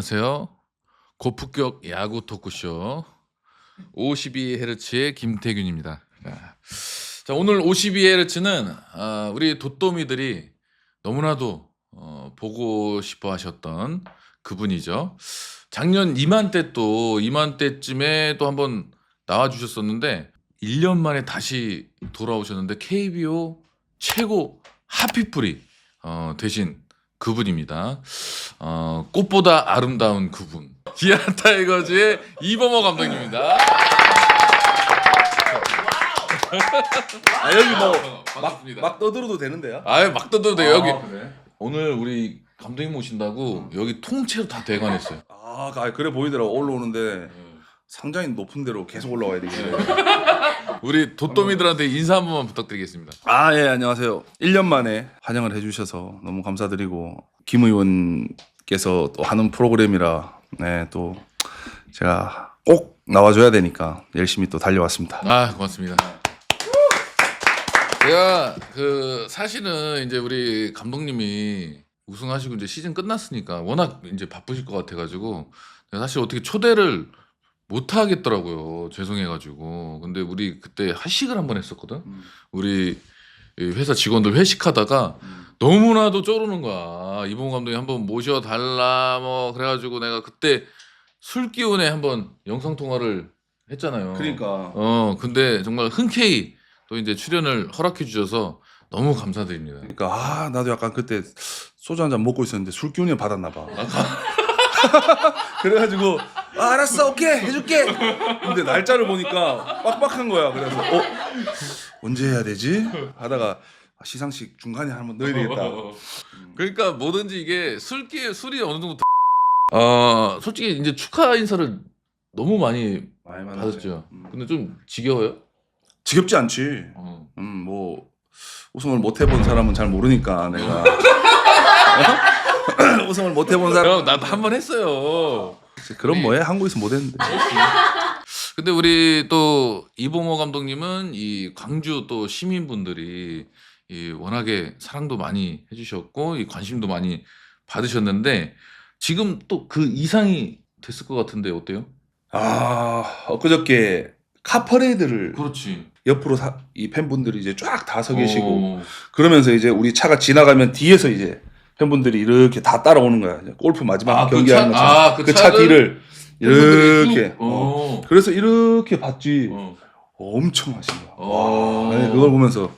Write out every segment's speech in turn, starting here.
안녕하세요. 고품격 야구 토크쇼 52헤르츠의 김태균입니다. 자, 자, 오늘 52헤르츠는 아, 우리 도토미들이 너무나도 어, 보고 싶어 하셨던 그분이죠. 작년 이맘때 또 이맘때쯤에 또 한번 나와 주셨었는데 1년 만에 다시 돌아오셨는데 KBO 최고 하피뿌리 어, 되신 그분입니다. 어, 꽃보다 아름다운 그분. 기아 타이거즈의 이범호 감독님입니다. 아 여기 뭐 막 반갑습니다. 막 떠들어도 되는데요? 아유 막 떠들어도 돼요. 여기 아, 그래? 오늘 우리 감독님 오신다고 여기 통째로 다 대관했어요. 아 가- 그래 보이더라고 올라오는데 상당히 높은 데로 계속 올라와야 되겠네. 우리 도토미들한테 인사 한 번만 부탁드리겠습니다. 아 예 안녕하세요. 1년 만에 환영을 해주셔서 너무 감사드리고 김 의원께서 또 하는 프로그램이라 네 또 제가 꼭 나와줘야 되니까 열심히 또 달려왔습니다. 아 고맙습니다. 제가 그 사실은 이제 우리 감독님이 우승하시고 이제 시즌 끝났으니까 워낙 이제 바쁘실 것 같아가지고 내가 사실 어떻게 초대를 못 하겠더라고요. 죄송해가지고 근데 우리 그때 하식을 한 번 했었거든. 우리 이 회사 직원들 회식하다가 너무나도 쪼르는 거야. 이봉 감독이 한번 모셔달라 뭐 그래가지고 내가 그때 술 기운에 한번 영상 통화를 했잖아요. 그러니까 어 근데 정말 흔쾌히 또 이제 출연을 허락해 주셔서 너무 감사드립니다. 그러니까 아 나도 약간 그때 소주 한 잔 먹고 있었는데 술 기운이 받았나 봐. 그래가지고 아, 알았어 오케이 해줄게. 근데 날짜를 보니까 빡빡한 거야. 그래서 어 언제 해야 되지? 하다가 아, 시상식 중간에 한번 넣어야 되겠다. 그러니까 뭐든지 이게 술기 술이 어느 정도 어 솔직히 이제 축하 인사를 너무 많이 많이 받았죠. 음. 근데 좀 지겨워요? 지겹지 않지. 어. 음 뭐 우승을 못 해본 사람은 잘 모르니까 내가 어? 우승을 못 해본 사람 형 나도 한 번 했어요. 그런 뭐해 한국에서 못 했는데. 근데 우리 또 이봉호 감독님은 이 광주 또 시민분들이 이 워낙에 사랑도 많이 해주셨고 이 관심도 많이 받으셨는데 지금 또 그 이상이 됐을 것 같은데 어때요? 아 엊그저께 카퍼레이드를 그렇지. 옆으로 사- 이 팬분들이 이제 쫙 다 서 계시고 어, 그러면서 이제 우리 차가 지나가면 뒤에서 이제 팬분들이 이렇게 다 따라오는 거야. 골프 마지막 아, 그 경기하는 차- 것처럼 아, 그 그차 차를 뒤를 팬분들이 이렇게. 쭉- 어. 어. 그래서 이렇게 봤지. 어. 엄청 하신 거야. 어. 와, 아니, 그걸 보면서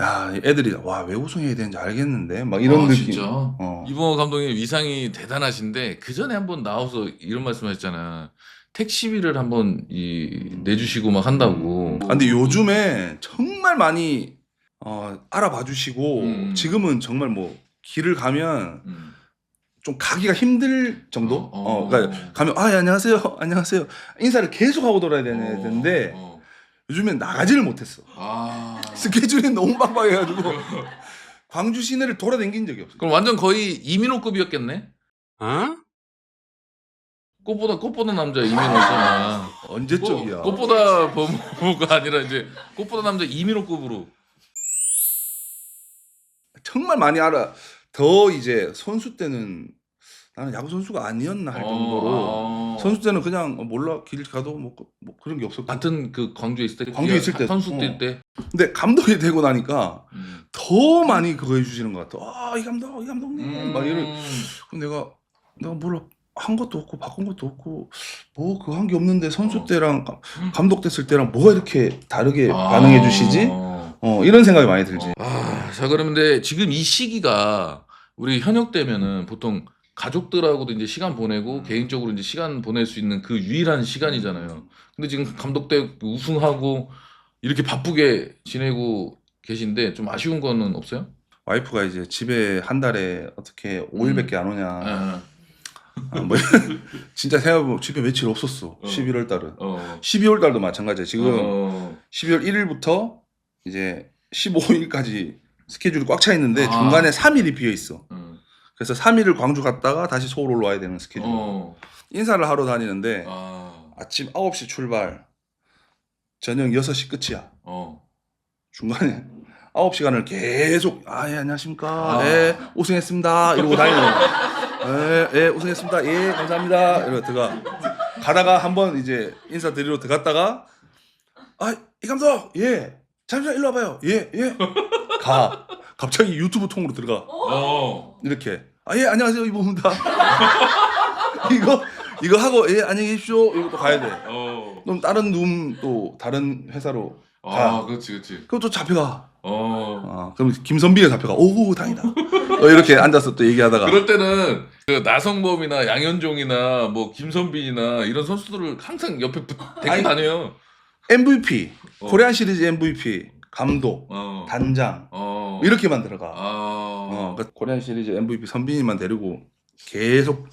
야 애들이 와 왜 우승해야 되는지 알겠는데 막 이런 아, 느낌. 진짜. 어. 이봉호 감독님 위상이 대단하신데 그 전에 한번 나와서 이런 말씀하셨잖아. 택시비를 한번 이 내주시고 막 한다고. 아, 근데 요즘에 정말 많이 어, 알아봐 주시고 음. 지금은 정말 뭐 길을 가면 음. 좀 가기가 힘들 정도? 어, 어, 어. 그러니까 가면 아, 예, 안녕하세요. 안녕하세요. 인사를 계속 하고 돌아야 되는 어, 되는데 어. 요즘엔 나가지를 못했어. 아. 스케줄이 너무 빡빡해가지고 광주 시내를 돌아다닌 적이 없어. 그럼 완전 거의 이민호급이었겠네. 어? 꽃보다 꽃보다 남자 이민호잖아. 언제적이야? 꽃, 보다 범호가 아니라 이제 꽃보다 남자 이민호급으로. 정말 많이 알아. 더 이제 선수 때는 나는 야구 선수가 아니었나 할 정도로 어. 선수 때는 그냥 어, 몰라 길 가도 뭐, 그- 뭐 그런 게 없었고. 같은 그 광주에 있을 때. 광주에 있을 때. 선수 어. 뛸 때. 근데 감독이 되고 나니까 음. 더 많이 그거 해주시는 것 같아. 아, 이 감독, 이 감독님. 막 이런. 음. 그럼 내가 내가 몰라 한 것도 없고 바꾼 것도 없고 뭐 그거 한게 없는데 선수 어. 때랑 가- 감독 됐을 때랑 뭐가 이렇게 다르게 아. 반응해 주시지? 어 이런 생각이 많이 들지. 아, 자 그러면 근데 지금 이 시기가 우리 현역 때면은 보통 가족들하고도 이제 시간 보내고 음. 개인적으로 이제 시간 보낼 수 있는 그 유일한 시간이잖아요. 근데 지금 감독 때 우승하고 이렇게 바쁘게 지내고 계신데 좀 아쉬운 거는 없어요? 와이프가 이제 집에 한 달에 어떻게 5일밖에 안 오냐. 아, 아, 뭐 진짜 생각해보면 집에 며칠 없었어. 어. 11월 달은. 어. 12월 달도 마찬가지야. 지금 어. 12월 1일부터 이제 15일까지 스케줄이 꽉 차 있는데 아. 중간에 3일이 비어 있어. 음. 그래서 3일을 광주 갔다가 다시 서울 올라와야 되는 스케줄. 어. 인사를 하러 다니는데 아. 아침 9시 출발, 저녁 6시 끝이야. 어. 중간에 아홉 시간을 계속 아 예 안녕하십니까 아. 예 우승했습니다 이러고 다니는 예, 예 우승했습니다 예 감사합니다 이러고 들어가 가다가 한번 이제 인사드리러 들어갔다가 아 이 감독 예 잠시만 일로 와봐요. 예 예 가. 갑자기 유튜브 통으로 들어가. 어. 이렇게. 아 예 안녕하세요 이보입니다. 이거 이거 하고 예 안녕히 계십시오. 이거 또 가야 돼. 어. 그럼 다른 룸 또 다른 회사로 아, 그렇지, 그렇지. 그럼 또 잡혀가. 어. 아, 그럼 김선비가 잡혀가. 오 다행이다. 어, 이렇게 앉아서 또 얘기하다가. 그럴 때는 그 나성범이나 양현종이나 뭐 김선빈이나 이런 선수들을 항상 옆에 붙, 데리고 아니, 다녀요. MVP 어. 코리안 시리즈 MVP 감독 어. 단장 어. 이렇게만 들어가 아. 어, 그 코리안 시리즈 MVP 선빈이만 데리고 계속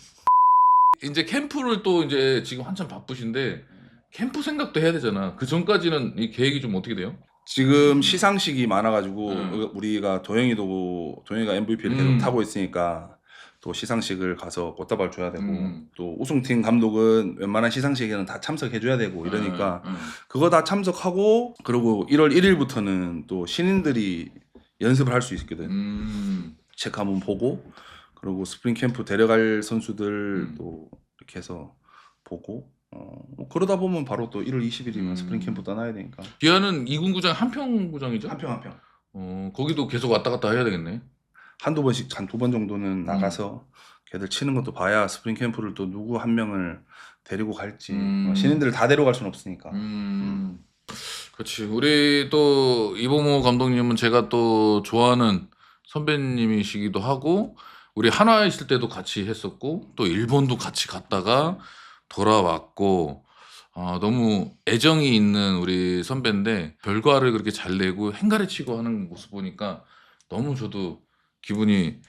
이제 캠프를 또 이제 지금 한참 바쁘신데 캠프 생각도 해야 되잖아. 그 전까지는 이 계획이 좀 어떻게 돼요? 지금 시상식이 많아가지고 음. 우리가 도영이도 도영이가 MVP를 음. 계속 타고 있으니까 또 시상식을 가서 꽃다발 줘야 되고 음. 또 우승팀 감독은 웬만한 시상식에는 다 참석해줘야 되고 이러니까 음, 음. 그거 다 참석하고 그리고 1월 1일부터는 또 신인들이 연습을 할 수 있거든. 음. 체크 한번 보고 그리고 스프링 캠프 데려갈 선수들 음. 또 이렇게 해서 보고 어, 뭐 그러다 보면 바로 또 1월 20일이면 음. 스프링 캠프 떠나야 되니까 기아는 이군구장 한 평 구장이죠? 한 평 한 평 어, 거기도 계속 왔다 갔다 해야 되겠네. 한두 번씩 한 두 번 정도는 나가서 걔들 치는 것도 봐야 스프링 캠프를 또 누구 한 명을 데리고 갈지 음. 어, 신인들을 다 데려갈 수는 없으니까 음. 그렇지. 우리 또 이봉호 감독님은 제가 또 좋아하는 선배님이시기도 하고 우리 한화에 있을 때도 같이 했었고 또 일본도 같이 갔다가 돌아왔고 아, 너무 애정이 있는 우리 선배인데 결과를 그렇게 잘 내고 행가래 치고 하는 모습 보니까 너무 저도 기분이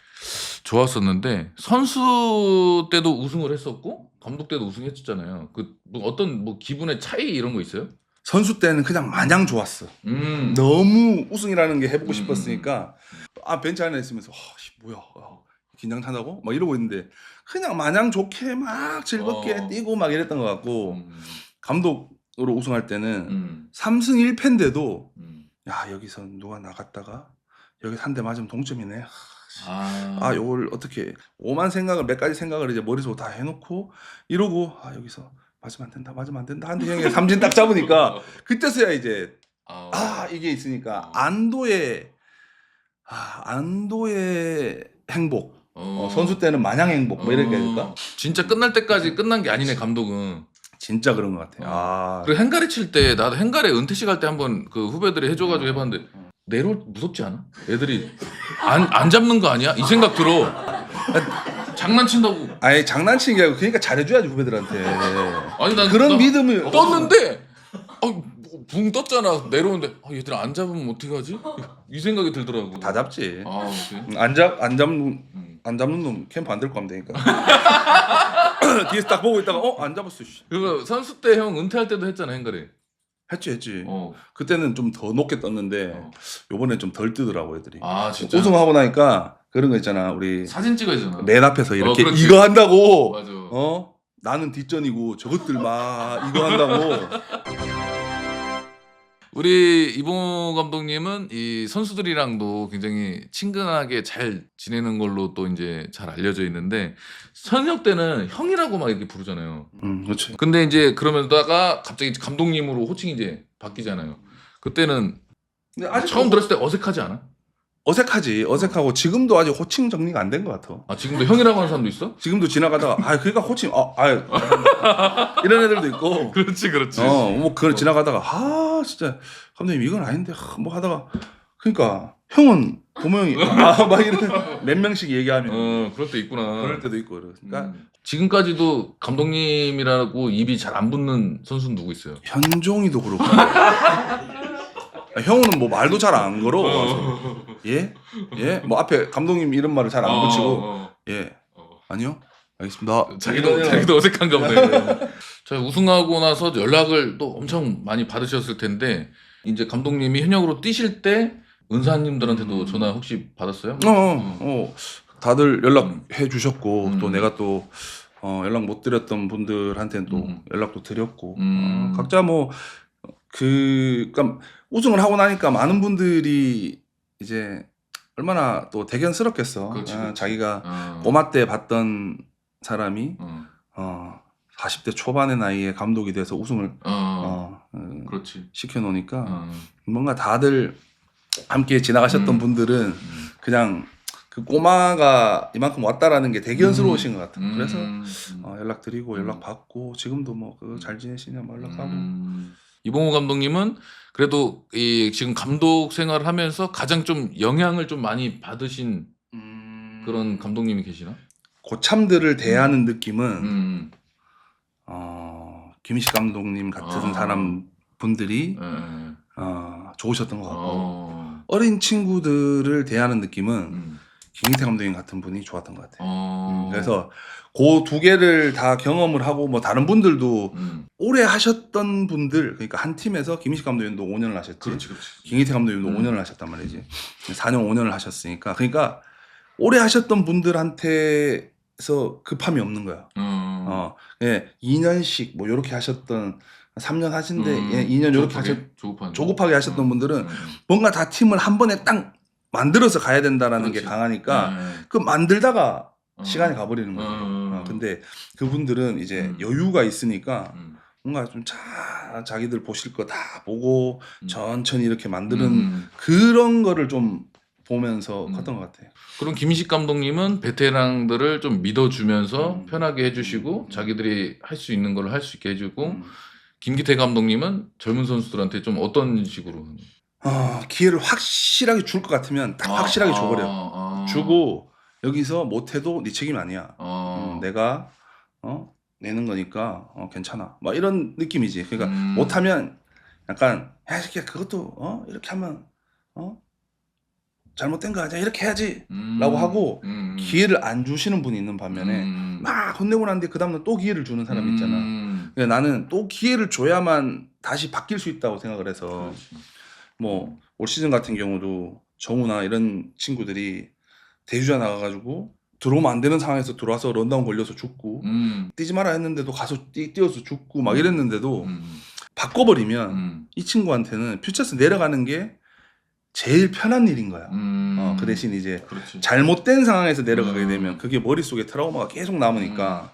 좋았었는데 선수 때도 우승을 했었고 감독 때도 우승했었잖아요. 그뭐 어떤 뭐 기분의 차이 이런 거 있어요? 선수 때는 그냥 마냥 좋았어 음. 너무 우승이라는 게 해보고 음, 싶었으니까 아 벤치 안에 있으면서 아, 씨, 뭐야 아, 긴장 탄다고 막 이러고 있는데 그냥 마냥 좋게 막 즐겁게 어. 뛰고 막 이랬던 것 같고 음. 감독으로 우승할 때는 음. 3승 1패인데도 음. 야 여기서 누가 나갔다가 여기서 한 대 맞으면 동점이네 아. 아 요걸 어떻게 오만 생각을 몇 가지 생각을 이제 머릿속으로 다 해놓고 이러고 아 여기서 맞으면 안 된다 맞으면 안 된다 한대 형이 삼진 딱 잡으니까 그때서야 이제 아, 아 이게 있으니까 안도의 아 안도의 행복 어. 어, 선수 때는 마냥 행복 뭐 이렇게 해야 될까 어. 진짜 끝날 때까지 끝난 게 아니네 감독은. 진짜 그런 것 같아요 어. 아 그리고 행가래 칠때 나도 행가래 은퇴식 할 때 한번 그 후배들이 해줘가지고 해봤는데 내로 무섭지 않아? 애들이 안 안 잡는 거 아니야? 이 생각 들어. 장난친다고. 아니 장난치는 게 아니고 그러니까 잘해줘야지 후배들한테 아니 난 그런 나 믿음을 떴는데 어, 붕 떴잖아 내려오는데 아, 얘들 안 잡으면 어떻게 하지? 이 생각이 들더라고. 다 잡지 아, 그래? 안잡안 잡는 음. 안 잡는 놈 캠프 안 데리고 가면 되니까 뒤에서 딱 보고 있다가 어 안 잡았어 씨. 그리고 선수 때 형 은퇴할 때도 했잖아 행가래. 했지 했지 어. 그때는 좀 더 높게 떴는데 어. 요번엔 좀덜 뜨더라고 애들이 아 진짜. 우승하고 나니까 그런 거 있잖아 우리 사진 찍어야 되잖아. 맨 앞에서 이렇게 그렇지. 이거 한다고 맞아. 어 나는 뒷전이고 저것들 막 이거 한다고 우리 이봉호 감독님은 이 선수들이랑도 굉장히 친근하게 잘 지내는 걸로 또 이제 잘 알려져 있는데 현역 때는 형이라고 막 이렇게 부르잖아요. 음 그렇지 근데 이제 그러면다가 갑자기 감독님으로 호칭이 이제 바뀌잖아요. 그때는 근데 아직 처음 어- 들었을 때 어색하지 않아? 어색하지 어색하고 지금도 아직 호칭 정리가 안 된 것 같아 아 지금도 형이라고 하는 사람도 있어? 지금도 지나가다가 아 그러니까 호칭 아, 아 이런 애들도 있고 그렇지 그렇지. 어뭐 그걸 지나가다가 아 진짜 감독님 이건 아닌데 하, 뭐 하다가 그러니까 형은 보명이 아막 이런 몇 명씩 얘기하면 어 그럴 때 있구나. 그럴 때도 있고 그러니까 음. 지금까지도 감독님이라고 입이 잘 안 붙는 선수 는 누구 있어요? 현종이도 그렇고 아, 형은 뭐 말도 잘 안 걸어 와서. 예? 예? 뭐 앞에 감독님 이런 말을 잘 안 어, 붙이고 어, 예 어. 아니요 알겠습니다 자기도 자기도 어색한가 보네. 자 우승하고 나서 연락을 또 엄청 많이 받으셨을 텐데 이제 감독님이 현역으로 뛰실 때 은사님들한테도 음. 전화 혹시 받았어요? 어, 어, 어. 다들 연락해 주셨고 음. 또 내가 또 어, 연락 못 드렸던 분들한테는 또 음. 연락도 드렸고 음. 어, 각자 뭐 그 그러니까 우승을 하고 나니까 많은 분들이 이제 얼마나 또 대견스럽겠어. 그렇지, 아, 그렇지. 자기가 어. 꼬마 때 봤던 사람이 어. 어 40대 초반의 나이에 감독이 돼서 우승을 어. 어, 어, 그렇지. 시켜놓으니까 어. 뭔가 다들 함께 지나가셨던 음. 분들은 음. 그냥 그 꼬마가 이만큼 왔다라는 게 대견스러우신 것 같아요. 그래서 음. 어, 연락 드리고 음. 연락 받고 지금도 뭐그잘 지내시냐 뭐 연락하고 음. 이봉호 감독님은 그래도 이 지금 감독 생활을 하면서 가장 좀 영향을 좀 많이 받으신 음. 그런 감독님이 계시나? 고참들을 대하는 느낌은 음. 어, 김희식 감독님 같은 아. 사람 분들이 예, 예. 어, 좋으셨던 것 같고 어. 어린 친구들을 대하는 느낌은 음. 김희태 감독님 같은 분이 좋았던 것 같아요. 어. 음, 그래서 그 두 개를 다 경험을 하고 뭐 다른 분들도 음. 오래 하셨던 분들 그러니까 한 팀에서 김희식 감독님도 5년을 하셨지. 그렇지, 그렇지. 김희태 감독님도 음. 5년을 하셨단 말이지. 4년 5년을 하셨으니까 그러니까 오래 하셨던 분들한테서 급함이 없는 거야. 어. 어, 예, 2년씩 뭐 요렇게 하셨던 3년 하신데 음. 예, 2년 요렇게 조급하게? 하셨 조급한. 조급하게 하셨던 음. 분들은 음. 뭔가 다 팀을 한 번에 딱 만들어서 가야 된다라는 게 그렇지. 강하니까 예, 예. 그 만들다가 어. 시간이 가버리는 거죠. 음. 어, 근데 그분들은 이제 음. 여유가 있으니까 음. 뭔가 좀 자, 자기들 보실 거 다 보고 음. 천천히 이렇게 만드는 음. 그런 거를 좀 보면서 음. 컸던 것 같아요. 그럼 김희식 감독님은 베테랑들을 좀 믿어주면서 음. 편하게 해주시고 음. 자기들이 할 수 있는 걸 할 수 있게 해주고 음. 김기태 감독님은 젊은 선수들한테 좀 어떤 식으로 어, 기회를 확실하게 줄 것 같으면 딱 확실하게 줘버려. 아, 아. 주고 여기서 못해도 네 책임 아니야. 어. 음, 내가 어 내는 거니까 어, 괜찮아. 막 이런 느낌이지. 그러니까 음. 못하면 약간 야 이 새끼야 그것도 어 이렇게 하면 어 잘못된 거 아니야 이렇게 해야지 음. 라고 하고 음. 기회를 안 주시는 분이 있는 반면에 음. 막 혼내고 난뒤 그 다음날 또 기회를 주는 사람이 있잖아. 음. 근데 나는 또 기회를 줘야만 다시 바뀔 수 있다고 생각을 해서 그렇지. 뭐 올 시즌 같은 경우도 정우나 이런 친구들이 대주자 나가가지고 들어오면 안 되는 상황에서 들어와서 런다운 걸려서 죽고 음. 뛰지 마라 했는데도 가서 뛰, 뛰어서 죽고 막 이랬는데도 음. 바꿔버리면 음. 이 친구한테는 퓨처스 내려가는 게 제일 편한 일인 거야. 음. 어, 그 대신 이제 그렇지. 잘못된 상황에서 내려가게 음. 되면 그게 머릿속에 트라우마가 계속 남으니까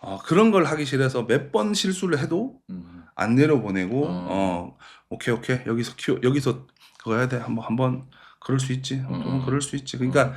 어, 그런 걸 하기 싫어서 몇 번 실수를 해도 음. 안 내려보내고 어. 어 오케이 오케이 여기서 키워 여기서 그거 해야 돼 한번 한번 그럴 수 있지 어, 좀 음. 그럴 수 있지 그러니까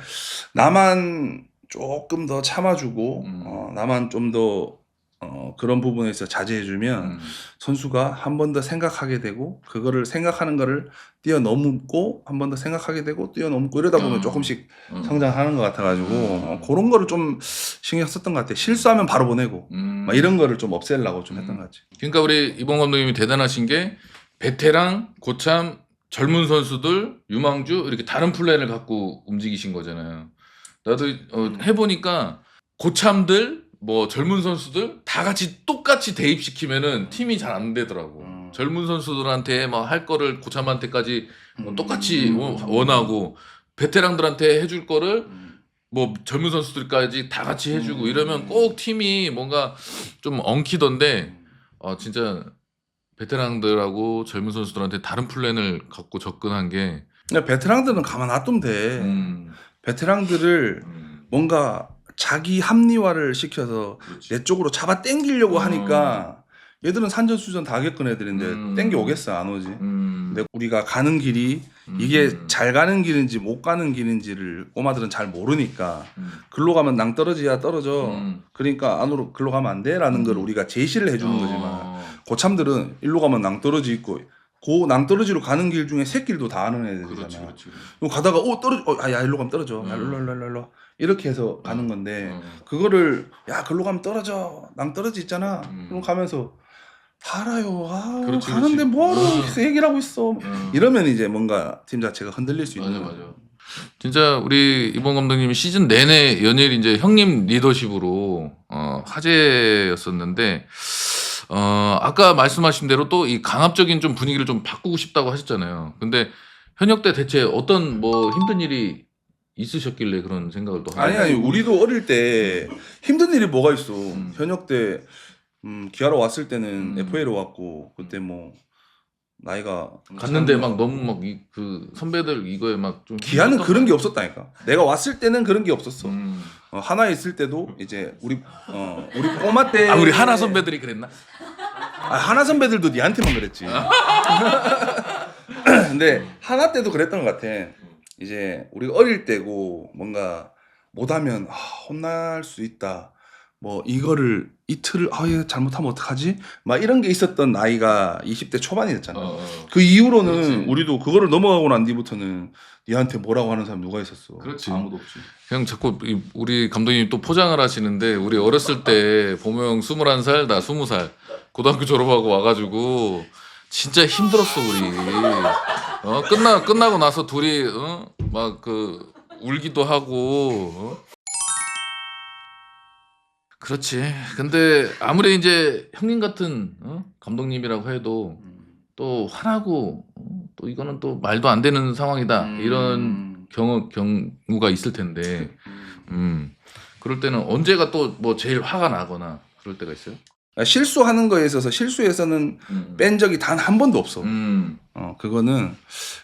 나만 조금 더 참아주고 음. 어, 나만 좀더 어, 그런 부분에서 자제해주면 음. 선수가 한 번 더 생각하게 되고 그거를 생각하는 거를 뛰어넘고 한 번 더 생각하게 되고 뛰어넘고 이러다 보면 어. 조금씩 음. 성장하는 것 같아가지고 음. 어, 그런 거를 좀 신경 썼던 것 같아 실수하면 바로 보내고 음. 막 이런 거를 좀 없애려고 좀 했던 음. 것 같지 그러니까 우리 이봉 감독님이 대단하신 게 베테랑, 고참, 젊은 선수들, 유망주 이렇게 다른 플랜을 갖고 움직이신 거잖아요. 나도 어, 음. 해보니까 고참들, 뭐 젊은 선수들 다 같이 똑같이 대입시키면은 팀이 잘 안 되더라고. 음. 젊은 선수들한테 막 할 거를 고참한테까지 뭐 음. 똑같이 원- 원하고 베테랑들한테 해줄 거를 음. 뭐 젊은 선수들까지 다 같이 해주고 음. 이러면 꼭 팀이 뭔가 좀 엉키던데 어 진짜 베테랑들하고 젊은 선수들한테 다른 플랜을 갖고 접근한 게 그러니까 베테랑들은 가만 놔두면 돼. 음, 베테랑들을 음, 뭔가 자기 합리화를 시켜서 그렇지. 내 쪽으로 잡아 당기려고 어. 하니까 얘들은 산전수전 다 겪은 애들인데 음. 땡겨 오겠어 안 오지. 음, 근데 우리가 가는 길이 음, 이게 음, 잘 가는 길인지 못 가는 길인지를 꼬마들은 잘 모르니까 음, 글로 가면 낭 떨어지야 떨어져. 음. 그러니까 안으로 글로 가면 안 돼라는 걸 음. 우리가 제시를 해주는 어, 거지만 고참들은 일로 가면 낭떠러지 있고 그 낭떠러지로 가는 길 중에 새길도 다 아는 애들이잖아 그렇지 그렇지 가다가 어 떨어져 어, 아, 야 일로 가면 떨어져 야 음. 일로 일로 일로 일로 이렇게 해서 가는 건데 어, 그거를 야 글로 가면 떨어져 낭떠러지 있잖아 음. 그럼 가면서 다 알아요 아 그렇지, 가는데 그렇지. 뭐하러 음. 계속 얘기를 하고 있어 음. 이러면 이제 뭔가 팀 자체가 흔들릴 수 있는 맞아 거죠. 맞아 진짜 우리 이번 감독님이 시즌 내내 연일 이제 형님 리더십으로 어, 화제였었는데 어, 아까 말씀하신 대로 또 이 강압적인 좀 분위기를 좀 바꾸고 싶다고 하셨잖아요. 근데 현역 때 대체 어떤 뭐 힘든 일이 있으셨길래 그런 생각을 또 아니 아니 우리도 어릴 때 힘든 일이 뭐가 있어 음. 현역 때 음, 기아로 왔을 때는 음. FA로 왔고 그때 뭐 나이가 갔는데 막 너무 막그 선배들 이거에 막좀 기아는 그런 게 없었다니까. 내가 왔을 때는 그런 게 없었어. 음. 어, 하나에 있을 때도 이제 우리 어, 우리 꼬마 때 아 우리 하나 선배들이 그랬나? 아, 하나 선배들도 니한테만 그랬지. 근데 하나 때도 그랬던 것 같아. 이제 우리가 어릴 때고 뭔가 못하면 아, 혼날 수 있다. 뭐 이거를 이틀을 아얘 잘못하면 어떡하지? 막 이런 게 있었던 나이가 20대 초반이었잖아. 어, 어. 그 이후로는 그렇지. 우리도 그거를 넘어가고 난 뒤부터는 니한테 뭐라고 하는 사람 누가 있었어? 그렇지. 아무도 없지. 그냥 자꾸 이- 우리 감독님 또 포장을 하시는데 우리 어렸을 때 보명 21살 나 20살 고등학교 졸업하고 와가지고 진짜 힘들었어 우리 어 끝나 끝나고 나서 둘이 어 막 그 울기도 하고 어? 그렇지 근데 아무리 이제 형님 같은 어? 감독님이라고 해도 또 화나고 어? 또 이거는 또 말도 안 되는 상황이다 음. 이런 경우 경우가 있을 텐데 음 그럴 때는 언제가 또 뭐 제일 화가 나거나 그럴 때가 있어요? 아, 실수하는 거에 있어서 실수에서는 뺀 적이 단 한 번도 없어. 음. 어, 그거는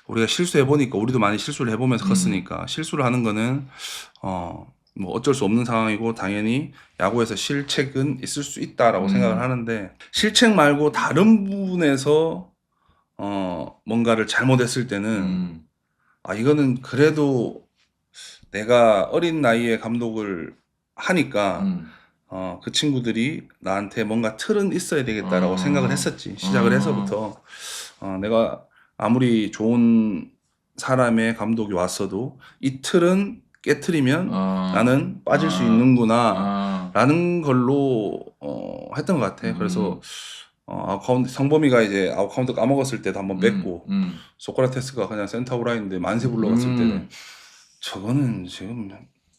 우리가 실수해 보니까 우리도 많이 실수를 해보면서 음. 컸으니까 실수를 하는 거는 어, 뭐 어쩔 수 없는 상황이고 당연히 야구에서 실책은 있을 수 있다라고 음. 생각을 하는데 실책 말고 다른 부분에서 어, 뭔가를 잘못했을 때는 음. 아 이거는 그래도 내가 어린 나이에 감독을 하니까 음. 어, 그 친구들이 나한테 뭔가 틀은 있어야 되겠다라고 어. 생각을 했었지. 시작을 어. 해서부터. 어, 내가 아무리 좋은 사람의 감독이 왔어도 이 틀은 깨트리면 아. 나는 빠질 수 아. 있는구나. 아. 라는 걸로 어, 했던 것 같아. 음. 그래서 어, 아카운트 성범이가 이제 아웃카운트 까먹었을 때도 한번 뺐고 음. 소크라테스가 그냥 센터 오라인데 만세 불러갔을 음. 때는 저거는 지금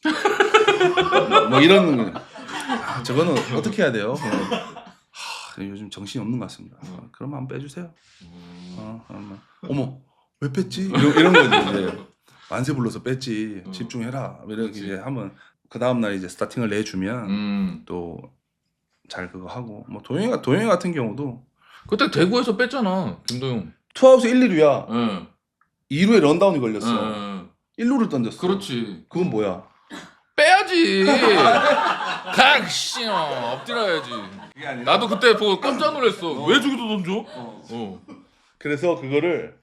뭐 이런 아, 저거는 어떻게 해야 돼요? 그냥, 하, 요즘 정신이 없는 것 같습니다. 아, 그러면 한번 빼주세요. 음. 어, 그러면 어머 왜 뺐지? 이런, 이런 거지 이제 만세 불러서 뺐지 어. 집중해라 이렇게 그치. 이제 하면 그 다음 날 이제 스타팅을 내주면 음. 또 잘 그거 하고 뭐 도영이가 도영이 같은 경우도 그때 대구에서 뺐잖아 김도영. 투아웃 1, 2루야 응. 2루에 런다운이 걸렸어 응. 1루를 던졌어 그렇지. 그건 뭐야? 빼야지. 각씨 엎드려야지. 그게 아니라 나도 그때 보고 깜짝 놀랐어. 왜 저기도 던져? 어. 그래서 그거를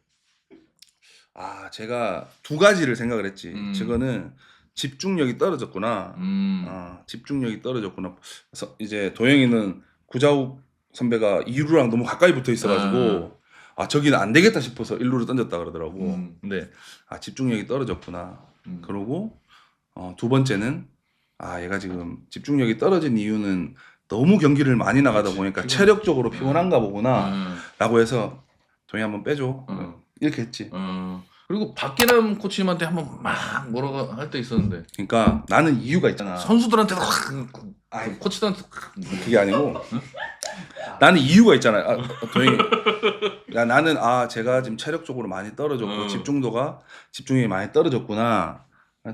아 제가 두 가지를 생각을 했지. 음. 저거는 집중력이 떨어졌구나. 음. 아, 집중력이 떨어졌구나. 그래서 이제 도영이는 구자욱 선배가 2루랑 너무 가까이 붙어 있어가지고 아 저기는 안 되겠다 싶어서 1루를 던졌다 그러더라고. 음. 근데 아 집중력이 떨어졌구나. 음. 그러고 어, 두 번째는 아 얘가 지금 집중력이 떨어진 이유는 너무 경기를 많이 나가다 그치, 보니까 피곤해. 체력적으로 피곤한가 보구나. 음. 라고 해서 동이 한번 빼줘 음. 이렇게 했지 어. 그리고 박기남 코치님한테 한번 막 뭐라고 할 때 있었는데 그러니까 나는 이유가 있잖아 선수들한테도 확 아이, 코치들한테 확 그게 아니고 나는 이유가 있잖아 아, 동이 야 나는 아 제가 지금 체력적으로 많이 떨어졌고 음. 집중도가 집중력이 많이 떨어졌구나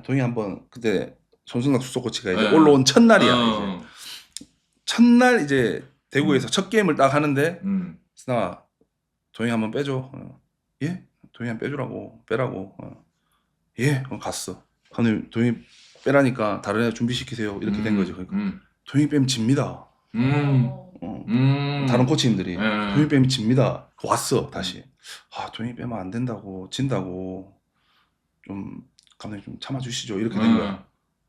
동이 한번 그때 손승락 수석 코치가 이제 네. 올라온 첫날이야 이제 어. 첫날 이제 대구에서 첫 게임을 딱 하는데 음. 스나 동이 한번 빼줘 어. 예? 한번 빼주라고 빼라고 어. 예? 어, 갔어 감독님 동이 빼라니까 다른 애 준비시키세요 이렇게 된 음. 거지 그러니까 음. 동이 빼면 집니다 음. 어. 음. 다른 코치님들이 예. 동이 빼면 집니다 왔어 다시 아 동이 빼면 안 된다고 진다고 좀 감독님 좀 참아주시죠 이렇게 된 거야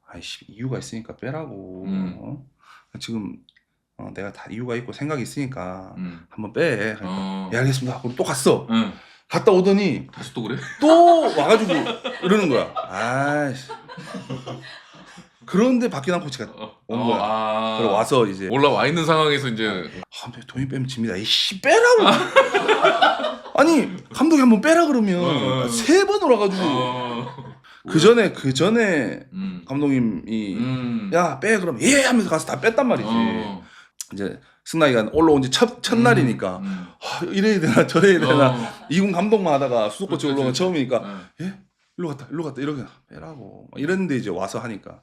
아이씨 이유가 있으니까 빼라고 음. 어? 지금 어, 내가 다 이유가 있고 생각이 있으니까 음. 한번 빼 그러니까 어. 예 알겠습니다 그럼 또 갔어 응. 갔다 오더니 다시 또 그래? 또 와가지고 이러는 거야. 아이씨. 그런데 박기남 코치가 어. 온 어, 거야. 아. 그래 와서 이제 올라와 있는 상황에서 이제 아, 돈이 빼면 집니다. 이씨 빼라고. 아니 감독이 한번 빼라 어, 어. 그러면 세번 올라가지고 어. 그 전에 그 전에 음. 감독님이 음. 야빼 그럼 예 하면서 가서 다 뺐단 말이지. 어. 이제 승나이가 올라온 지 첫 첫날이니까 음. 아, 이래야 되나 저래야 되나 어. 이군 감독만 하다가 수석 코치 그렇지, 올라온. 처음이니까 어. 예? 일로 갔다 일로 갔다 이렇게 빼라고 막 이랬는데 이제 와서 하니까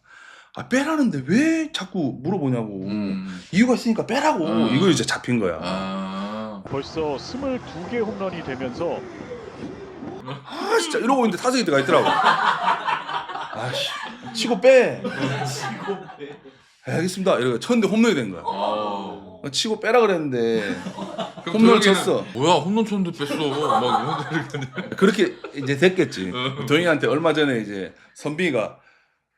아 빼라는데 왜 자꾸 물어보냐고 음. 이유가 있으니까 빼라고 어. 이거 이제 잡힌 거야 아. 벌써 22개 홈런이 되면서 아 진짜 이러고 있는데 타석에 들어가 있더라고. 아씨 치고 빼. 치고 빼. 알겠습니다. 이러고 쳤는데 홈런이 된 거야. 아. 치고 빼라 그랬는데 홈런 도영이는 쳤어. 뭐야 홈런 쳤는데 뺐어. 막 이렇게 그렇게 이제 됐겠지. 도영이한테 얼마 전에 이제 선비가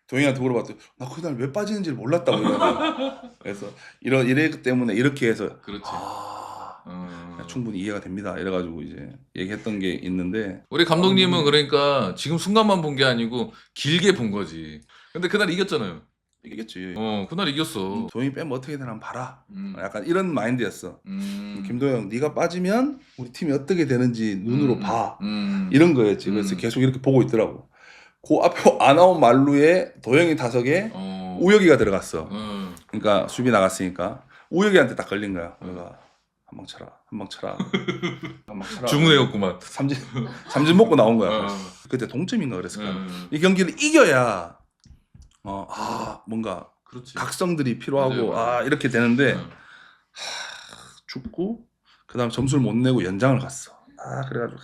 도영이한테 물어봤더니 나 그날 왜 빠지는지 몰랐다고 이러는 그래서 이런 이래 때문에 이렇게 해서 그렇지. 아 음. 충분히 이해가 됩니다. 이래가지고 이제 얘기했던 게 있는데 우리 감독님은 그러니까 지금 순간만 본 게 아니고 길게 본 거지. 근데 그날 이겼잖아요. 이기겠지. 어, 그날 이겼어. 도영이 빼면 어떻게 되나 한번 봐라. 음. 약간 이런 마인드였어. 음. 김도영 네가 빠지면 우리 팀이 어떻게 되는지 눈으로 음. 봐. 음. 이런 거였지. 그래서 음. 계속 이렇게 보고 있더라고. 그 앞에 아나운 말루에 도영이 타석에 어. 우혁이가 들어갔어. 어. 그러니까 수비 나갔으니까 우혁이한테 딱 걸린 거야. 내가 한방 쳐라, 한방 쳐라, 한방 쳐라. 주문해였구만. 삼진 삼진 먹고 나온 거야. 어. 그때 동점인가 그랬을 거야. 음. 이 경기를 이겨야 어, 아 뭔가 그렇지. 각성들이 필요하고 맞아요, 맞아요. 아 이렇게 되는데 어. 죽고 그다음 점수를 못 내고 연장을 갔어. 아 그래가지고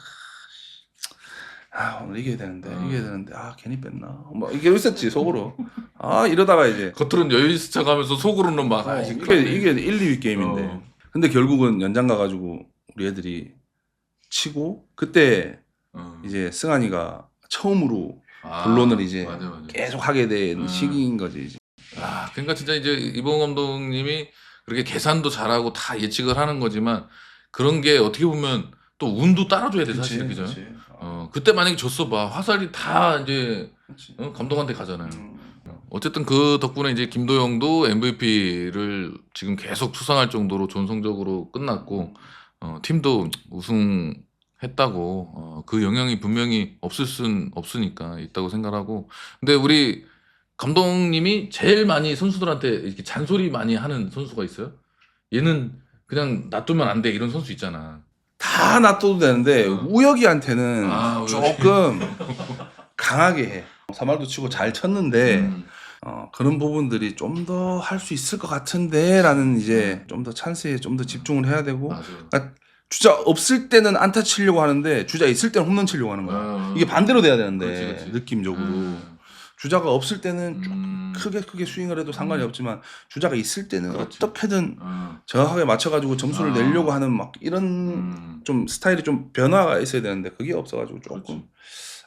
아 오늘 이겨야 되는데 음. 이겨야 되는데 아 괜히 뺐나 뭐 이게 있었지 속으로 아 이러다가 이제 겉으로는 여유 스쳐가면서 속으로는 막 아, 어, 이게 이게 1, 2위 게임인데 어. 근데 결국은 연장 가가지고 우리 애들이 치고 그때 어. 이제 승환이가 처음으로 아, 본론을 이제 맞아, 맞아. 계속 하게 된 음. 시기인 거지 이제. 아, 그러니까 진짜 이제 이봉 감독님이 그렇게 계산도 잘하고 다 예측을 하는 거지만 그런 게 어떻게 보면 또 운도 따라줘야 돼 사실 그죠? 그치. 어 그때 만약에 졌어 봐 화살이 다 이제. 어, 감독한테 가잖아요. 음. 어쨌든 그 덕분에 이제 김도영도 MVP를 지금 계속 수상할 정도로 좋은 성적으로 끝났고 어, 팀도 우승 했다고 어, 그 영향이 분명히 없을 순 없으니까 있다고 생각하고 근데 우리 감독님이 제일 많이 선수들한테 이렇게 잔소리 많이 하는 선수가 있어요? 얘는 그냥 놔두면 안 돼 이런 선수 있잖아. 다 놔둬도 되는데 어. 우혁이한테는 아. 조금 강하게 해. 사말도 치고 잘 쳤는데 음. 어, 그런 부분들이 좀 더 할 수 있을 것 같은데라는 이제 좀 더 찬스에 좀 더 집중을 해야 되고 맞아요. 주자 없을 때는 안타 치려고 하는데 주자 있을 때는 홈런 치려고 하는 거야. 어. 이게 반대로 돼야 되는데 그렇지, 그렇지. 느낌적으로 음. 주자가 없을 때는 좀 음. 크게 크게 스윙을 해도 상관이 음. 없지만 주자가 있을 때는 그렇지. 어떻게든 어. 정확하게 맞춰가지고 점수를 아. 내려고 하는 막 이런 음. 좀 스타일이 좀 변화가 있어야 되는데 그게 없어가지고 조금 그렇지.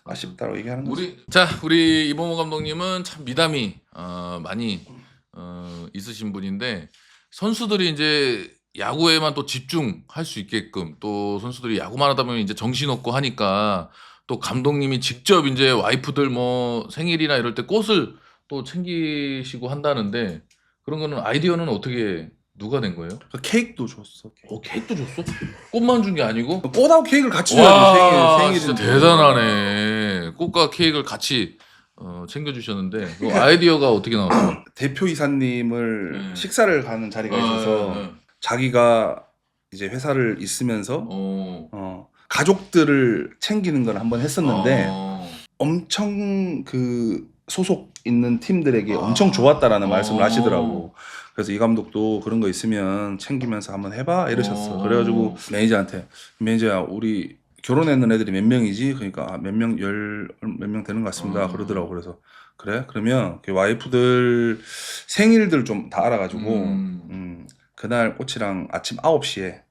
아쉽다고 얘기하는 거지. 우리 자 우리 이범호 감독님은 참 미담이 어, 많이 어, 있으신 분인데 선수들이 이제 야구에만 또 집중할 수 있게끔 또 선수들이 야구만 하다 보면 이제 정신 없고 하니까 또 감독님이 직접 이제 와이프들 뭐 생일이나 이럴 때 꽃을 또 챙기시고 한다는데 그런 거는 아이디어는 어떻게 누가 낸 거예요? 그 케이크도 줬어. 어 케이크도 줬어? 꽃만 준 게 아니고? 꽃하고 케이크를 같이 와 줘야지 생일 진짜. 대단하네. 꽃과 케이크를 같이 어, 챙겨주셨는데 그 아이디어가 어떻게 나왔어요? 대표 이사님을 네. 식사를 가는 자리가 있어서 어, 자기가 이제 회사를 있으면서 어, 어, 가족들을 챙기는 걸 한번 했었는데 어, 엄청 그 소속 있는 팀들에게 아. 엄청 좋았다라는 어. 말씀을 하시더라고. 그래서 이 감독도 그런 거 있으면 챙기면서 한번 해봐 이러셨어. 어. 그래가지고 매니저한테 매니저야 우리 결혼했는 애들이 몇 명이지? 그러니까 몇 명 열 몇 명 되는 것 같습니다. 어. 그러더라고. 그래서 그래? 그러면 그 와이프들 생일들 좀 다 알아가지고 음. 음, 그날 꽃이랑 아침 9시에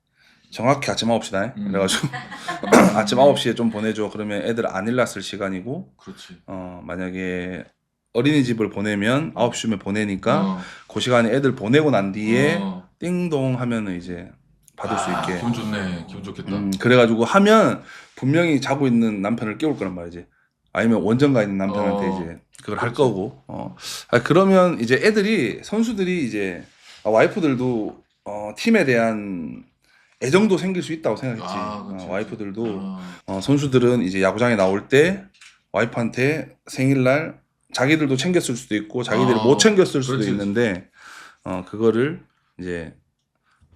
정확히 아침 9시다. 음. 그래가지고 아침 9시에 좀 보내줘. 그러면 애들 안 일났을 시간이고 그렇지. 어, 만약에 어린이집을 보내면 9시면 보내니까 어, 그 시간에 애들 보내고 난 뒤에 어. 띵동 하면은 이제 받을 수 아, 있게. 기분 좋네. 기분 좋겠다. 음, 그래가지고 하면 분명히 자고 있는 남편을 깨울 거란 말이지. 아니면 원정가 있는 남편한테 어. 이제 그걸 할. 거고. 어. 아, 그러면 이제 애들이 선수들이 이제 아, 와이프들도 어, 팀에 대한 애정도 생길 수 있다고 생각했지. 아, 어, 와이프들도 어. 어, 선수들은 이제 야구장에 나올 때 와이프한테 생일날 자기들도 챙겼을 수도 있고 자기들이 아, 못 챙겼을 수도 그렇지, 있는데 어, 그거를 이제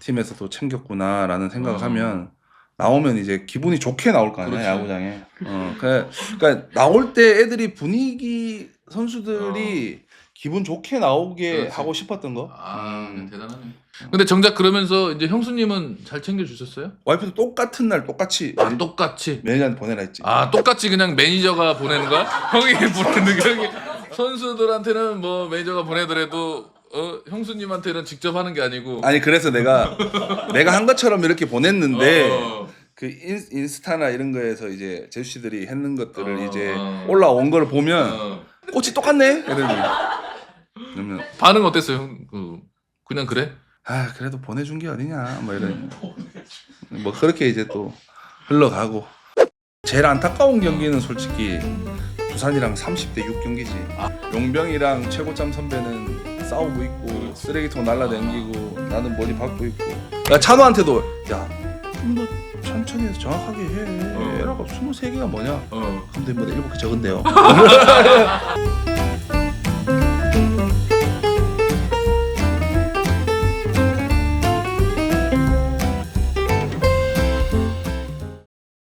팀에서도 챙겼구나라는 생각을 어. 하면 나오면 이제 기분이 좋게 나올 거 아니야 그렇지. 야구장에. 어, 그- 그러니까 나올 때 애들이 분위기 선수들이 기분 좋게 나오게 어. 그렇지. 하고 싶었던 거. 아, 음. 대단하네. 근데 정작 그러면서 이제 형수님은 잘 챙겨 주셨어요? 와이프도 똑같은 날 똑같이 아 똑같이. 매니저한테 보내라 했지. 아 똑같이 그냥 매니저가 보내는 거야? 형이 보내는 게 형이 선수들한테는 뭐 매니저가 보내더라도 어 형수님한테는 직접 하는 게 아니고. 아니 그래서 내가 내가 한 것처럼 이렇게 보냈는데 어. 그 인, 인스타나 이런 거에서 이제 제수 씨들이 했는 것들을 어, 이제 어. 올라온 걸 보면 어. 꽃이 똑같네. 이러니 그러면 반응 어땠어요? 형? 그 그냥 그래? 아 그래도 보내준 게 어디냐 뭐 이런 뭐 그렇게 이제 또 흘러가고 제일 안타까운 경기는 솔직히 부산이랑 30대 6경기지 용병이랑 최고점 선배는 싸우고 있고 쓰레기통 날라댕기고 나는 머리 박고 있고 나 찬호한테도 야너 천천히 해서 정확하게 해 어. 에라가 23개가 뭐냐 어. 근데 뭐 7개 적은데요